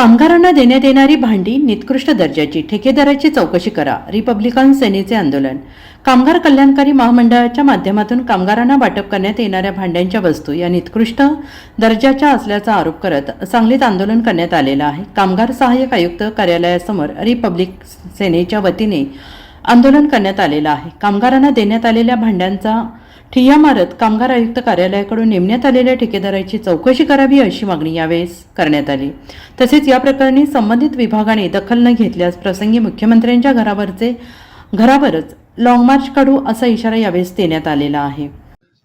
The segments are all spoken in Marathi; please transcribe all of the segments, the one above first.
कामगारांना देण्यात येणारी भांडी निकृष्ट दर्जाची ठेकेदाराची चौकशी करा रिपब्लिकन सेनेचे आंदोलन. कामगार कल्याणकारी महामंडळाच्या माध्यमातून कामगारांना वाटप करण्यात येणाऱ्या भांड्यांच्या वस्तू या निकृष्ट दर्जाच्या असल्याचा आरोप करत सांगलीत आंदोलन करण्यात आलेलं आहे. कामगार सहाय्यक आयुक्त कार्यालयासमोर रिपब्लिक सेनेच्या वतीने आंदोलन करण्यात आलेलं आहे. कामगारांना देण्यात आलेल्या भांड्यांचा ठिय्या मारत कामगार आयुक्त कार्यालयाकडून नेमण्यात आलेल्या ठेकेदाराची चौकशी करावी अशी मागणी यावेळेस करण्यात आली. तसेच या प्रकरणी संबंधित विभागाने दखल न घेतल्यास प्रसंगी मुख्यमंत्र्यांच्या घरावरचे घरावरच लाँग मार्च काढू असा इशारा यावेळेस देण्यात आलेला आहे.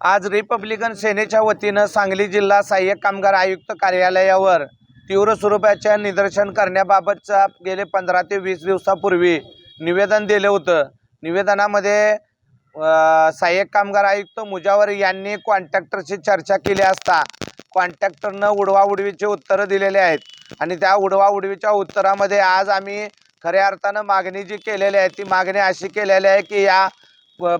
आज रिपब्लिकन सेनेच्या वतीनं सांगली जिल्हा सहाय्यक कामगार आयुक्त कार्यालयावर तीव्र स्वरूपाच्या निदर्शन करण्याबाबतचा गेले पंधरा ते वीस दिवसापूर्वी निवेदन दिलं होतं. निवेदनामध्ये सहाय्यक कामगार आयुक्त मुजावर यांनी कॉन्ट्रॅक्टरशी चर्चा केली असता कॉन्ट्रॅक्टरनं उडवाउडवीचे उत्तरं दिलेले आहेत. आणि त्या उडवाउडवीच्या उत्तरामध्ये आज आम्ही खऱ्या अर्थानं मागणी जी केलेली आहे ती मागणी अशी केलेली आहे की या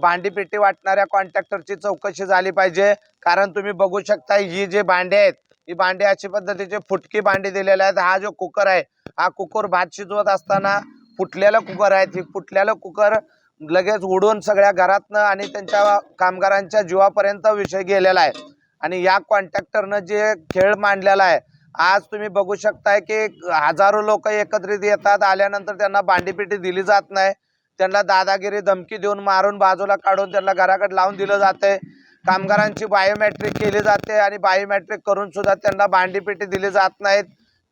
भांडीपेटी वाटणाऱ्या कॉन्ट्रॅक्टरची चौकशी झाली पाहिजे. कारण तुम्ही बघू शकता ही जी भांडी आहेत ही भांडी अशी पद्धतीचे फुटकी भांडी दिलेली आहेत. हा जो कुकर आहे हा कुकर भात शिजवत असताना फुटलेला कुकर आहे. ती फुटलेला कुकर लगेच उडून सगळ्या घरातनं आणि त्यांच्या कामगारांच्या जीवापर्यंत विषय गेलेला आहे. आणि या कॉन्ट्रॅक्टरनं जे खेळ मांडलेला आहे आज तुम्ही बघू शकताय की हजारो लोक एकत्रित येतात आल्यानंतर त्यांना भांडीपेटी दिली जात नाही. त्यांना दादागिरी धमकी देऊन मारून बाजूला काढून त्यांना घराकडे लावून दिलं जाते कामगारांची बायोमॅट्रिक केली जाते आणि बायोमॅट्रिक करून सुद्धा त्यांना भांडीपेटी दिली जात नाहीत.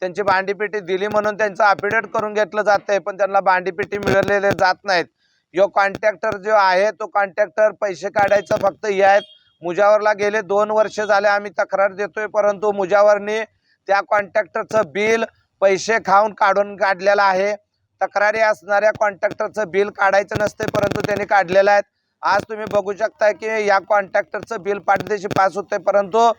त्यांची भांडीपेटी दिली म्हणून त्यांचं अपिडेट करून घेतलं जातंय पण त्यांना भांडीपेटी मिळवलेले जात नाहीत. यो कॉन्ट्रॅक्टर जो आहे तो कॉन्ट्रॅक्टर पैसे काढायचं फक्त हे आहेत. मुजावरला गेले दोन वर्ष झाले आम्ही तक्रार देतोय परंतु मुजावरनी त्या कॉन्ट्रॅक्टरचं बिल पैसे खाऊन काढून काढलेलं आहे. तक्रारी असणाऱ्या कॉन्ट्रॅक्टरचं बिल काढायचं नसते परंतु त्यांनी काढलेलं आहे आज तुम्ही बघू शकताय की या कॉन्ट्रॅक्टरचं बिल पाठदेशी पास होते परंतु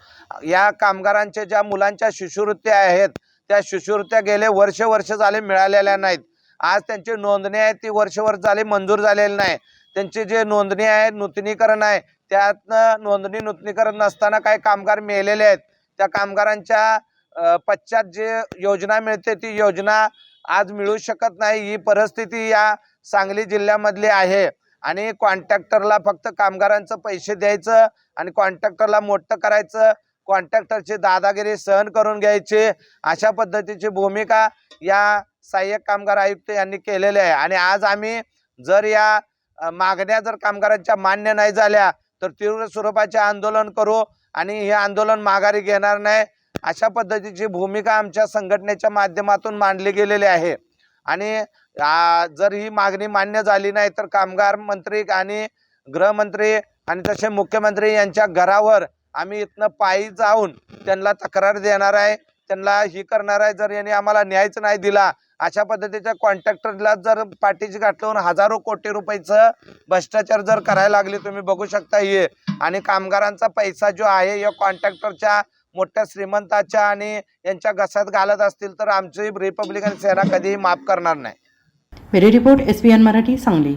या कामगारांच्या ज्या मुलांच्या शिष्यवृत्त्या आहेत त्या शिष्यवृत्त्या गेले वर्ष वर्ष झाले मिळालेल्या नाहीत. आज त्यांची नोंदणी आहे ती वर्षभर झाले झाली मंजूर झालेली नाही. त्यांची जे नोंदणी आहे नूतनीकरण आहे त्यातनं नोंदणी नूतनीकरण नसताना काही कामगार मेलेले आहेत. त्या कामगारांच्या पश्चात जे योजना मिळते ती योजना आज मिळू शकत नाही. ही परिस्थिती या सांगली जिल्ह्यामधली आहे. आणि कॉन्ट्रॅक्टरला फक्त कामगारांचं पैसे द्यायचं आणि कॉन्ट्रॅक्टरला मोठं करायचं कॉन्ट्रॅक्टरची दादागिरी सहन करून घ्यायची. अशा पद्धतीची भूमिका या सहाय्यक कामगार आयुक्त यांनी केलेली आहे. आणि आज आम्ही जर या मागण्या जर कामगारांच्या मान्य नाही झाल्या तर तीव्र स्वरूपाचे आंदोलन करू आणि हे आंदोलन माघारी घेणार नाही. अशा पद्धतीची भूमिका आमच्या संघटनेच्या माध्यमातून मांडली गेलेली आहे. आणि जर ही मागणी मान्य झाली नाही तर कामगार मंत्री आणि गृहमंत्री आणि तसे मुख्यमंत्री यांच्या घरावर आम्ही इथनं पायी जाऊन त्यांना तक्रार देणार आहे त्यांना ही करणार आहे जर यांनी आम्हाला न्यायच नाही दिला अशा पद्धतीच्या कॉन्ट्रॅक्टरला जर पाठीशी गाठवून हजारो कोटी रुपयाचं भ्रष्टाचार जर करायला लागले तुम्ही बघू शकता हे. आणि कामगारांचा पैसा जो आहे या कॉन्ट्रॅक्टरच्या मोठ्या श्रीमंताच्या आणि यांच्या घसात घालत असतील तर आमची रिपब्लिकन सेना कधीही माफ करणार नाही. Report S Marathi Sangli.